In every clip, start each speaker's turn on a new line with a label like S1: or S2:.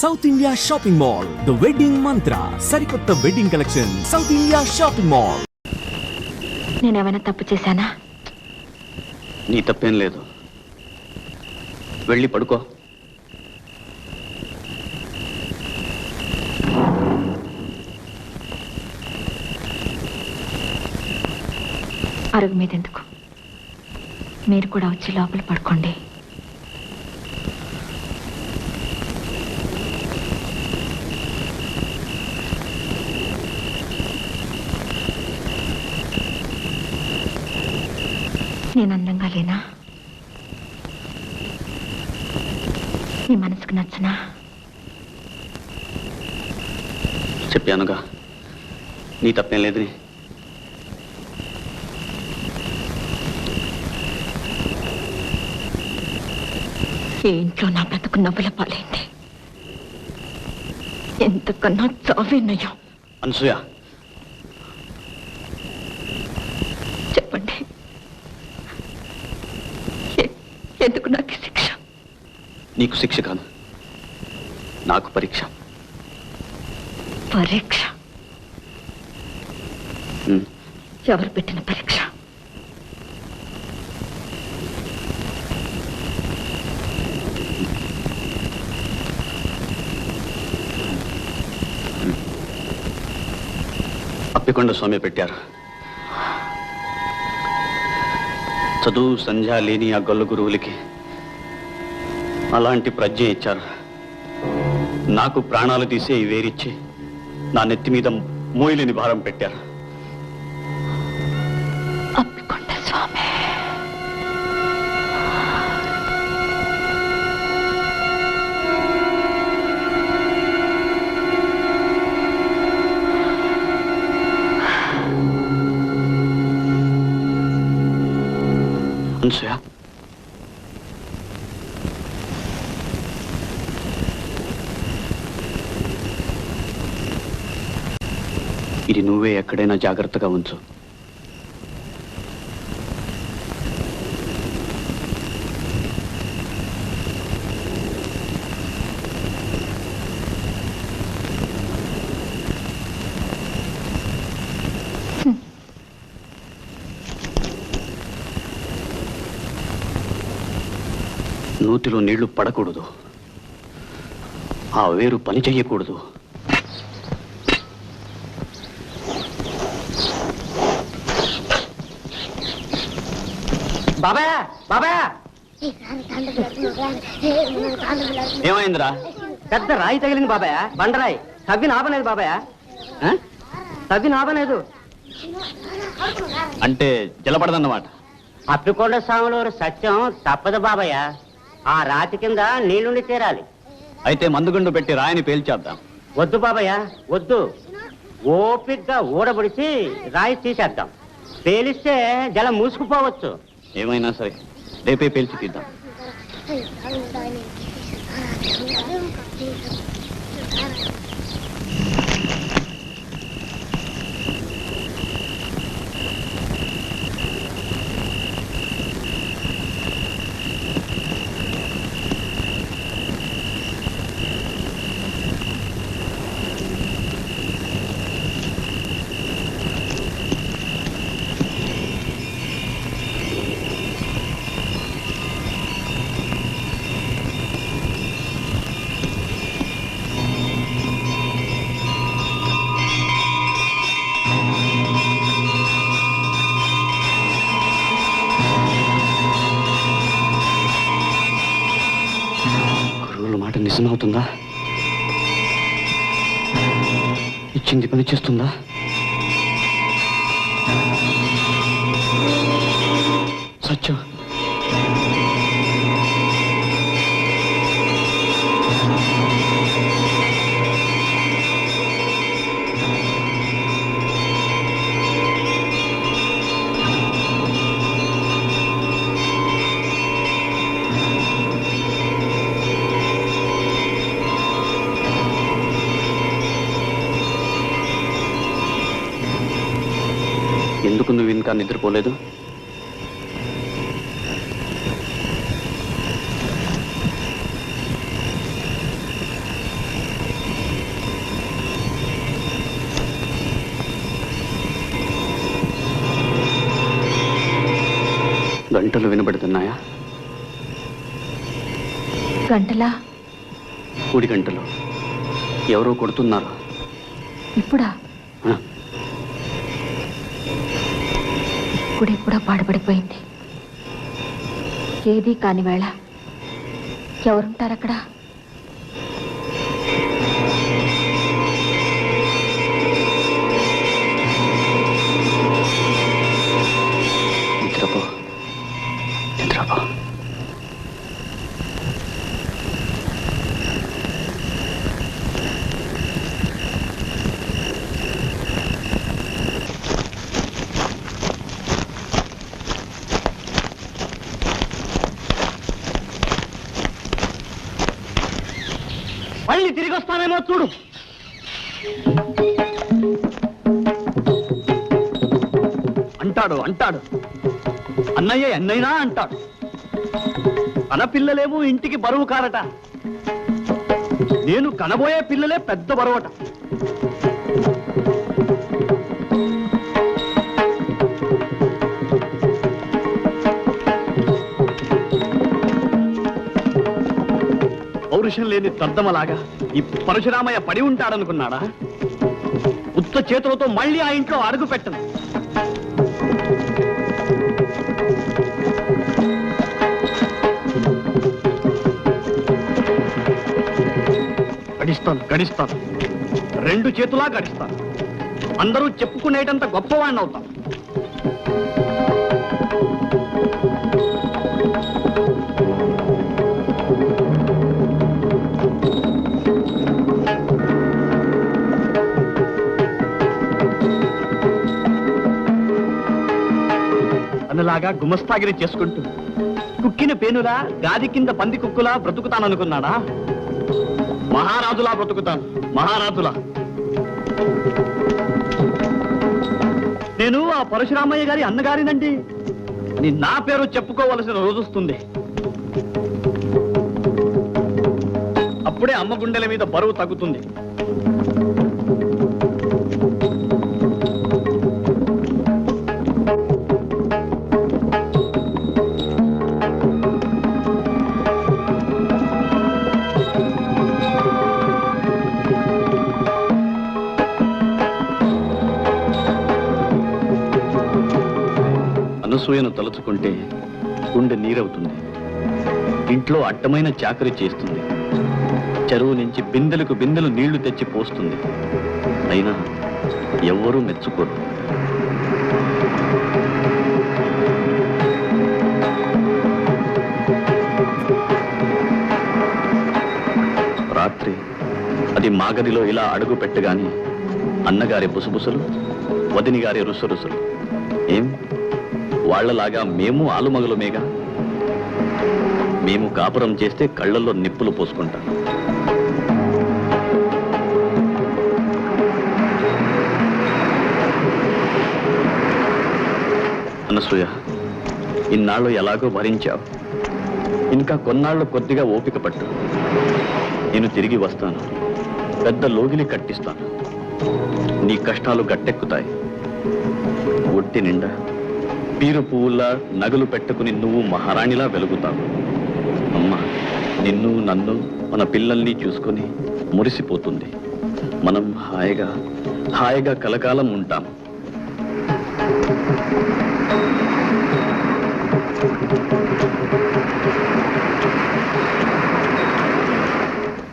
S1: South India shopping mall the wedding Mantra సరికొత్త wedding collection South India shopping mall
S2: నేనేమైనా తప్పు చేశానా?
S3: నీ తప్పేం లేదు. వెళ్ళి పడుకో.
S2: అరుగు మీద ఎందుకు మీరు కూడా వచ్చి లోపల పడుకోండి. నేను అందంగా లేనా? మీ మనసుకు నచ్చనా?
S3: చెప్పానుగా. నీ తప్పేం లేదని
S2: ఈ ఇంట్లో నా బ్రతుకు నవ్వుల పాలైంది. ఎంతకన్నా చావేనయ్యా
S3: అనసూయ
S2: చెప్పండి ఎ- ఎందుకు నాకు శిక్ష?
S3: నీకు శిక్ష కాదు. నాకు పరీక్ష.
S2: పరీక్ష? ఎవరు పెట్టిన పరీక్ష?
S3: అప్పికొండ స్వామి పెట్టారు. చదువు సంధ్య లేని ఆ గొల్ల గురువులకి అలాంటి ప్రజ్ఞ ఇచ్చారు. నాకు ప్రాణాలు తీసే వేరిచ్చి నా నెత్తి మీద మోయలేని భారం పెట్టారు. అనసూయ ఇది నువ్వే ఎక్కడైనా జాగ్రత్తగా ఉంచు. నూతిలో నీళ్ళు పడకూడదు. ఆ వేరు పని చెయ్యకూడదు.
S4: బాబాయ్ బాబాయ్
S3: ఏమైందిరా?
S4: పెద్ద రాయి తగిలింది బాబాయ్. బండరాయి. తవ్వి నాబలేదు బాబాయ్. ఆ? తవ్వి నాబలేదు
S3: అంటే జలపడదన్నమాట.
S4: అప్పికొండ స్వాములూరు సత్యం తప్పదు బాబాయ్. ఆ రాతి కింద నీళ్ళుండి తీరాలి
S3: అయితే మందుగుండు పెట్టి రాయిని పేల్చేద్దాం.
S4: వద్దు బాబాయ్ వద్దు. ఓపిగ్గా ఊడబడిచి రాయి తీసేద్దాం. పేలిస్తే జలం మూసుకుపోవచ్చు.
S3: ఏమైనా సరే రేపే పేల్చి తీద్దాం. ఇచ్చింది పని చేస్తుందా? సత్యం. ఎందుకు నువ్వు ఇంకా నిద్రపోలేదు?
S5: గంటలు వినబడుతున్నాయా?
S2: గంటలా?
S5: కూడి గంటలు. ఎవరో కొడుతున్నారు.
S2: ఇప్పుడా? ఇప్పుడెప్పుడో పాడుపడిపోయింది. ఏది కాని వేళ ఎవరుంటారు
S3: చూడు.
S5: అంటాడు అంటాడు. అన్నయ్య ఎన్నైనా అంటాడు.
S3: మన పిల్లలేమో ఇంటికి బరువు కారట. నేను కనబోయే పిల్లలే పెద్ద బరువట. పౌరుషం లేని తర్దమలాగా ఈ పరశురామయ్య పడి ఉంటాడనుకున్నాడా? ఉత్త చేతులతో మళ్ళీ ఆ ఇంట్లో అడుగు పెట్టను. గడిస్తాను గడిస్తాను. రెండు చేతులా గడిస్తాను. అందరూ చెప్పుకునేటంత గొప్పవాణ్ణి అవుతాను అన్నలాగా గుమస్తాగిరి చేసుకుంటూ కుక్కిన పేనులా గాది కింద పంది కుక్కులా బ్రతుకుతాననుకున్నాడా? మహారాజులా బ్రతుకుతాను మహారాజులా. నేను ఆ పరశురామయ్య గారి అన్నగారినండి. నీ నా పేరు చెప్పుకోవలసిన రోజొస్తుంది. అప్పుడే అమ్మ గుండెల మీద బరువు తగ్గుతుంది. అనసూయను తలుచుకుంటే గుండె నీరవుతుంది. ఇంట్లో అడ్డమైన చాకరీ చేస్తుంది. చెరువు నుంచి బిందెలకు బిందెలు నీళ్ళు తెచ్చి పోస్తుంది. అయినా ఎవ్వరూ మెచ్చుకోరు. రాత్రి అది మాగదిలో ఇలా అడుగు పెట్టగాని అన్నగారి బుసబుసలు వదిని గారి రుసరుసలు. ఏం? వాళ్ళలాగా మేము ఆలుమగలమేగా? మేము కాపురం చేస్తే కళ్ళల్లో నిప్పులు పోసుకుంటాం. అనసూయ ఇన్నాళ్ళు ఎలాగో భరించావు ఇంకా కొన్నాళ్ళు కొద్దిగా ఓపిక పట్టు. నేను తిరిగి వస్తాను. పెద్ద లోగిలి కట్టిస్తాను. నీ కష్టాలు గట్టెక్కుతాయి. ఒట్టి నిండా పీరు పువ్వులా నగలు పెట్టుకుని నువ్వు మహారాణిలా వెలుగుతావు. అమ్మ నిన్ను నన్ను మన పిల్లల్ని చూసుకొని మురిసిపోతుంది. మనం హాయిగా హాయిగా కలకాలం ఉంటాం.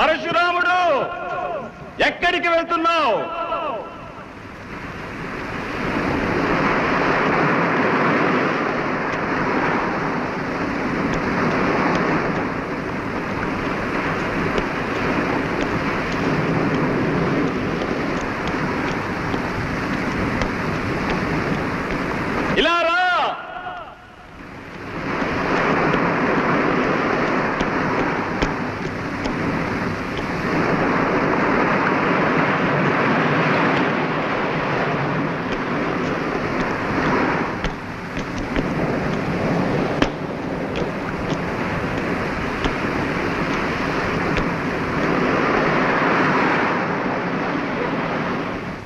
S6: పరశురాముడు ఎక్కడికి వెళ్తున్నావు ఇలా రా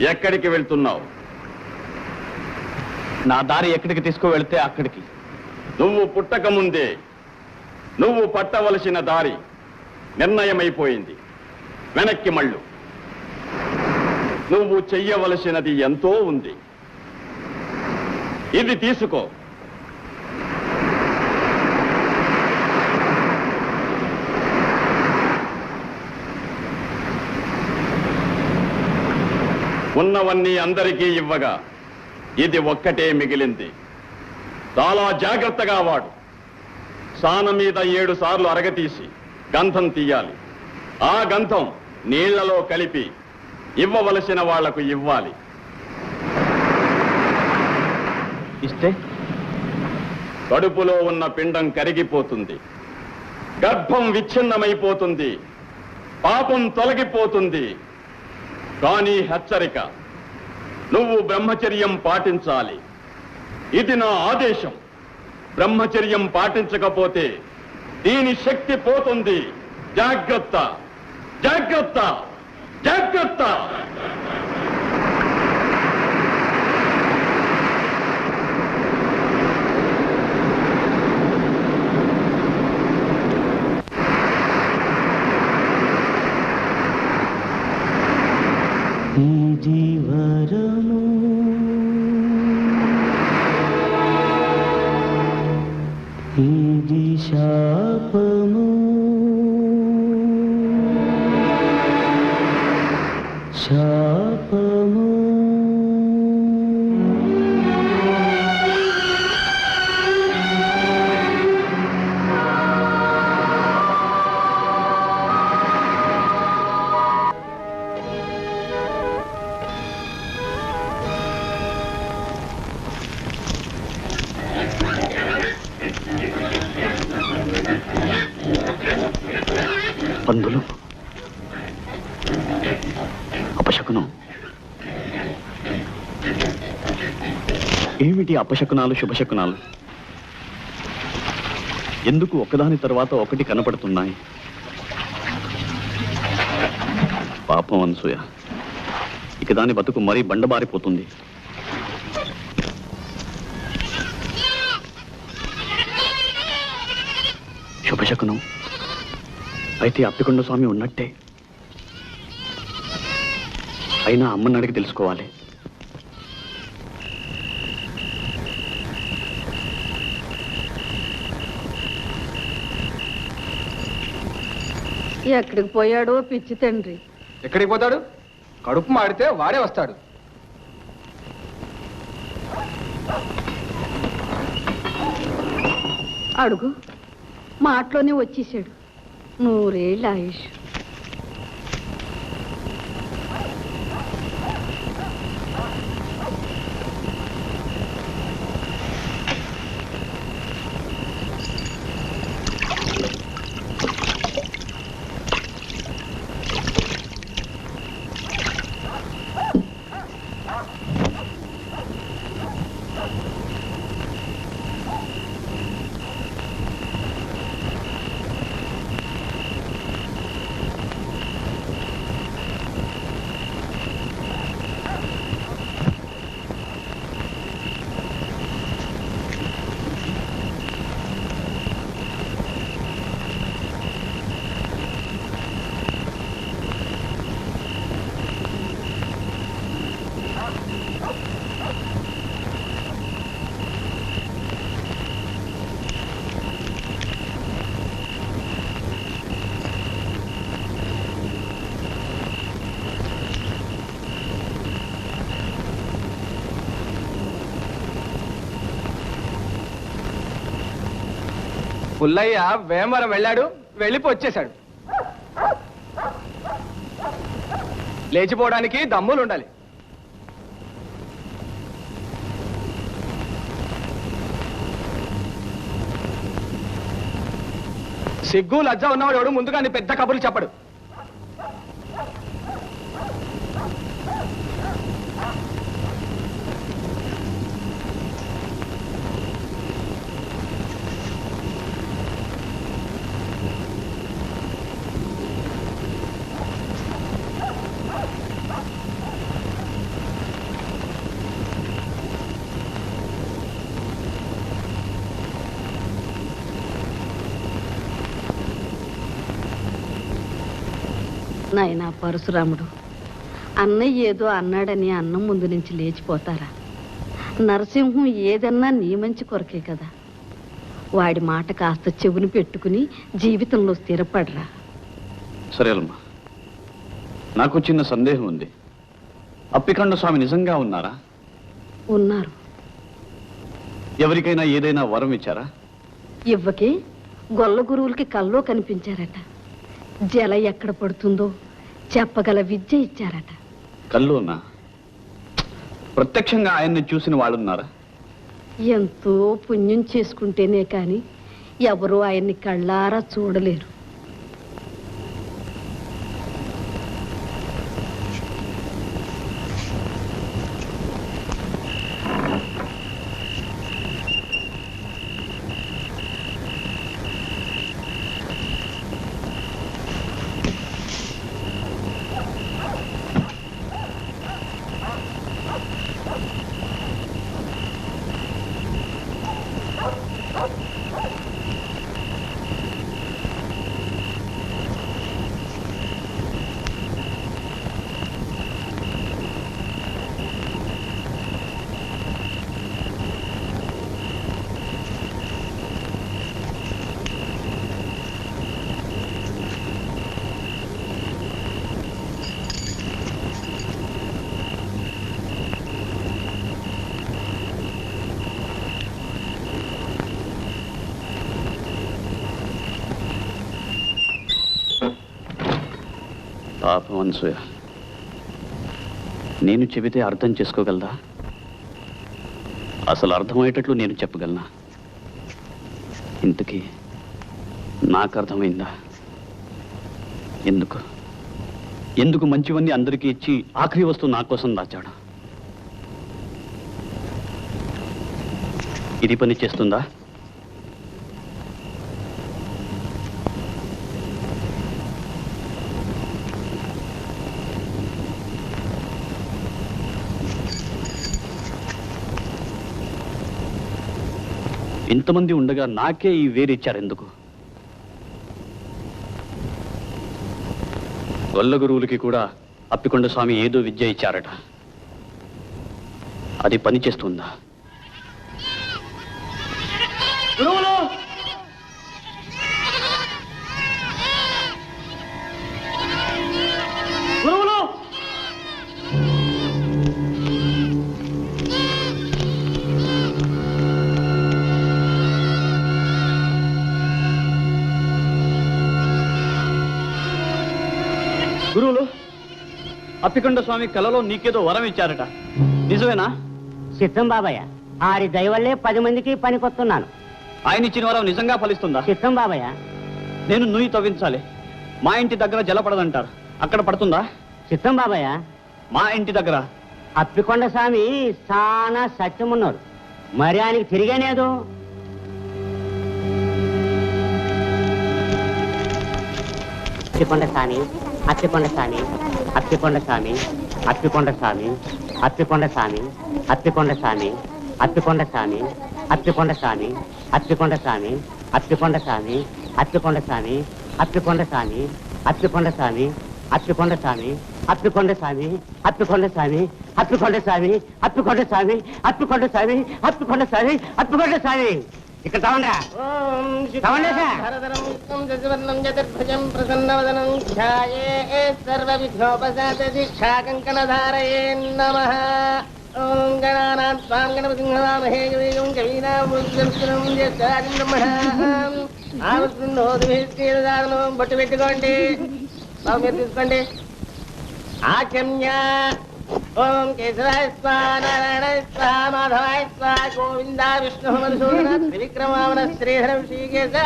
S6: ఎక్కడికి వెళ్తున్నావు?
S5: నా దారి ఎక్కడికి తీసుకువెళ్తే అక్కడికి.
S6: నువ్వు పుట్టక ముందే నువ్వు పట్టవలసిన దారి నిర్ణయమైపోయింది. వెనక్కి మళ్ళు. నువ్వు చెయ్యవలసినది ఎంతో ఉంది. ఇది తీసుకో. ఉన్నవన్నీ అందరికీ ఇవ్వగా ఇది ఒక్కటే మిగిలింది. చాలా జాగ్రత్తగా వాడు. సాన మీద ఏడు సార్లు అరగతీసి గంధం తీయాలి. ఆ గంధం నీళ్ళలో కలిపి ఇవ్వవలసిన వాళ్ళకు ఇవ్వాలి.
S3: ఇస్తే?
S6: కడుపులో ఉన్న పిండం కరిగిపోతుంది. గర్భం విచ్ఛిన్నమైపోతుంది. పాపం తొలగిపోతుంది. కానీ హెచ్చరిక. నువ్వు బ్రహ్మచర్యం పాటించాలి. ఇది నా ఆదేశం. బ్రహ్మచర్యం పాటించకపోతే దీని శక్తి పోతుంది. జాగ్రత్త. జాగ్రత్త. జాగ్రత్త.
S3: జీవరము పందులు అపశకునం. ఏమిటి అపశకునాలు శుభశకునాలు? ఎందుకు ఒకదాని తర్వాత ఒకటి కనపడుతున్నాయి? పాపం అనసూయ. ఇక దాని బతుకు మరీ బండబారిపోతుంది. అయితే అప్పికొండ స్వామి ఉన్నట్టే. అయినా అమ్మని అడిగి తెలుసుకోవాలి.
S7: ఎక్కడికి పోయాడో పిచ్చి తండ్రి.
S8: ఎక్కడికి పోతాడు? కడుపు మాడితే వాడే వస్తాడు.
S7: అడుగు. మాటలోనే వచ్చేసాడు. നൂറേഴായുഷ്
S8: పుల్లయ్య వేమవరం వెళ్ళాడు వెళ్ళిపో వచ్చేశాడు. లేచిపోవడానికి దమ్ములు ఉండాలి. సిగ్గు లజ్జ ఉన్నవాడు ఎవడు ముందుగా నీ పెద్ద కబుర్లు చెప్పడు.
S7: నాయనా పరశురాముడు. అన్నయ్య ఏదో అన్నాడని అన్నం ముందు నుంచి లేచిపోతారా? నరసింహం ఏదన్నా నీ మంచి కొరకే కదా. వాడి మాట కాస్త చెవుని పెట్టుకుని జీవితంలో స్థిరపడరా.
S3: సరేలమ్మా. నాకు చిన్న సందేహం ఉంది. అప్పికండ స్వామి నిజంగా ఉన్నారా?
S7: ఉన్నారు.
S3: ఎవరికైనా ఏదైనా వరం ఇచ్చారా?
S7: ఇవ్వకే గొల్ల గురువులకి కల్లో కనిపించారట. జల ఎక్కడ పడుతుందో చెప్పగల విద్య ఇచ్చారట.
S3: కల్లోనా? ప్రత్యక్షంగా ఆయన్ని చూసిన వాళ్ళున్నారా?
S7: ఎంతో పుణ్యం చేసుకుంటేనే కాని ఎవరూ ఆయన్ని కళ్ళారా చూడలేరు.
S3: పాపం అనసూయ నేను చెబితే అర్థం చేసుకోగలదా అసలు అర్థమయ్యేటట్లు నేను చెప్పగలనా? ఇంతకీ నాకు అర్థమైందా? ఎందుకు? ఎందుకు మంచివన్నీ అందరికీ ఇచ్చి ఆఖరి వస్తువు నా కోసం దాచాడు? ఇది పని చేస్తుందా? ఇంతమంది ఉండగా నాకే ఈ వేరిచ్చారు ఎందుకు? గొల్ల గురువులకి కూడా అప్పికొండ స్వామి ఏదో విద్య ఇచ్చారట. అది పని చేస్తుందా గురువులు అప్పికొండ స్వామి కలలో నీకేదో వరం ఇచ్చారట. నిజమేనా?
S4: చిత్తం బాబాయ్ ఆరి దయవల్లే పది మందికి పనికొస్తున్నాను
S3: ఆయన ఇచ్చిన వరం నిజంగా ఫలిస్తుందా?
S4: చిత్తం బాబాయ్
S3: నేను నుయ్యి తవ్వించాలి. మా ఇంటి దగ్గర జలపడదంటారు అక్కడ పడుతుందా?
S4: చిత్తం బాబాయ్
S3: మా ఇంటి దగ్గర.
S4: అప్పికొండ స్వామి చాలా సత్యమున్నాడు. మరి ఆయనకి తిరిగేనేదు? అప్పికొండ స్వామి అప్పికొండ స్వామి. అత్తికొండ స్వామి అత్తికొండ స్వామి అత్తికొండ స్వామి అత్తికొండ స్వామి అత్తికొండ స్వామి అత్తికొండ స్వామి అత్తికొండ స్వామి అత్తికొండ స్వామి అత్తికొండ స్వామి అత్తికొండ స్వామి అత్తికొండ స్వామి అత్తికొండ స్వామి అత్తికొండ స్వామి అత్తికొండ స్వామి అత్తికొండ స్వామి అత్తికొండ స్వామి అత్తికొండ స్వామి అత్తికొండ స్వామి అత్తికొండ స్వామి ఇక్కడ తవండా తవండే సార్.
S9: ఓం గణానాం స్వాం గణపతింహవామహే కవీగం కవీనాం బ్రహ్మణ ఆవృత్తిదానం బొట్టు ओम केशवाय स्वाहा नारायण स्वाहा माधवाय स्वाहा गोविंदा विष्णु मधुसूदन त्रिविक्रमावन श्रीधरम श्रीकेश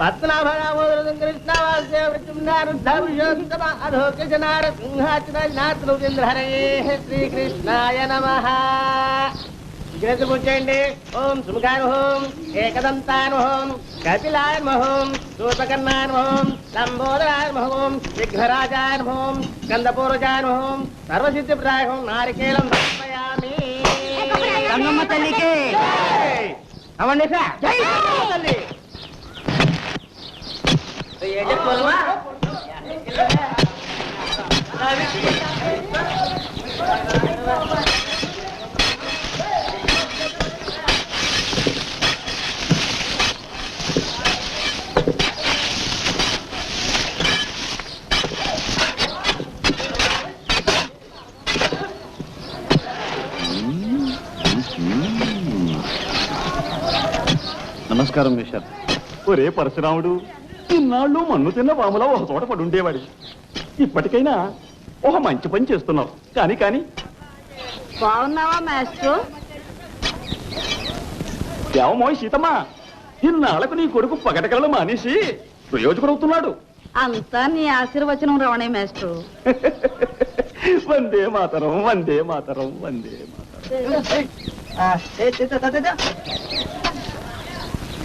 S9: पद्मनाभरामोदरं कृष्णवास्य वृचुम्नारुद्धाभिषोक्तम अधोक्य जनार सिंहाचनाथ रविन्द्रहरे श्रीकृष्णाय नमः। విఘ్నత పూజయండి ఓం సుముఖానుహోం ఏకదంతానుహోం కపిలాన్మహోం సూర్పకర్ణాన్మహోం లంబోదరాన్మహోం విఘ్నరాజాన్మహోం స్కందపూర్వజాన్మహోం సర్వసిద్ధిప్రాహం నారికేలం సమర్పయామి.
S4: గంగమ్మ తల్లికి. అవండి సార్.
S9: తల్లి! ఏం చెప్పుకోవాలమ్మా?
S3: నమస్కారం మిస్టర్.
S10: ఒరే పరశురాముడు ఇన్నాళ్ళు మన్ను తిన్న పాములా ఒక చోట పడి ఉండేవాడి ఇప్పటికైనా ఒక మంచి పని చేస్తున్నావు. కానీ కానీ.
S11: బాగున్నావా మాస్టర్?
S10: దేవమోయ్ సీతమ్మా ఇన్నాళ్ళకు నీ కొడుకు పగటకలను మానేసి ప్రయోజకుడవుతున్నాడు
S11: అంతా నీ ఆశీర్వచనం రవణే మాస్టర్.
S10: వందే మాతరం వందే మాతరం వందే మాతరం.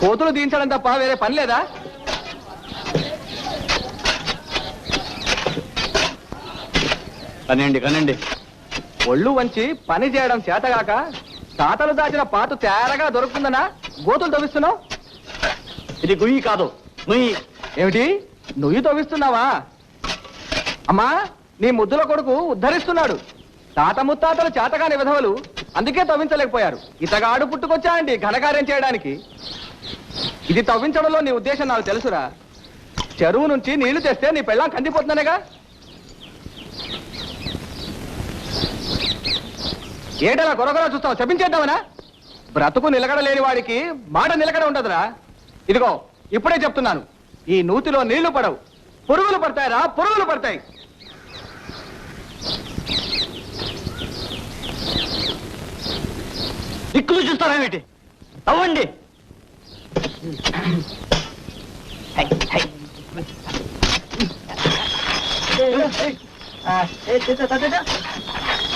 S8: కోతులు దించడం తప్ప వేరే పని లేదా?
S3: కనండి కనండి.
S8: ఒళ్ళు వంచి పని చేయడం చేతగాక తాతలు దాచిన పాటు తేరగా దొరుకుతుందనా? గోతులు తవ్విస్తున్నావు?
S3: ఇది గుయ్యి కాదు నుయ్యి.
S8: ఏమిటి? నువ్వు తవ్విస్తున్నావా? అమ్మా నీ ముద్దుల కొడుకు ఉద్ధరిస్తున్నాడు. తాత ముత్తాతలు చేతగాని విధవలు అందుకే తవ్వించలేకపోయారు. ఇతగాడు పుట్టుకొచ్చాయండి ఘనకార్యం చేయడానికి. ఇది తవ్వించడంలో నీ ఉద్దేశం నాకు తెలుసురా. చెరువు నుంచి నీళ్ళు తెస్తే నీ పెళ్ళాం కందిపోతున్నానేగా ఏటలా గొరగొర చూస్తావు? చెప్పించేద్దామనా బ్రతుకు నిలకడలేని వాడికి మాట నిలకడ ఉండదురా. ఇదిగో ఇప్పుడే చెప్తున్నాను. ఈ నూతిలో నీళ్ళు పడవు. పురుగులు పడతాయిరా పురుగులు పడతాయి.
S3: దిక్కులు చూస్తారా ఏమిటి? అవ్వండి 아, 예, 됐다, 됐다, 됐다.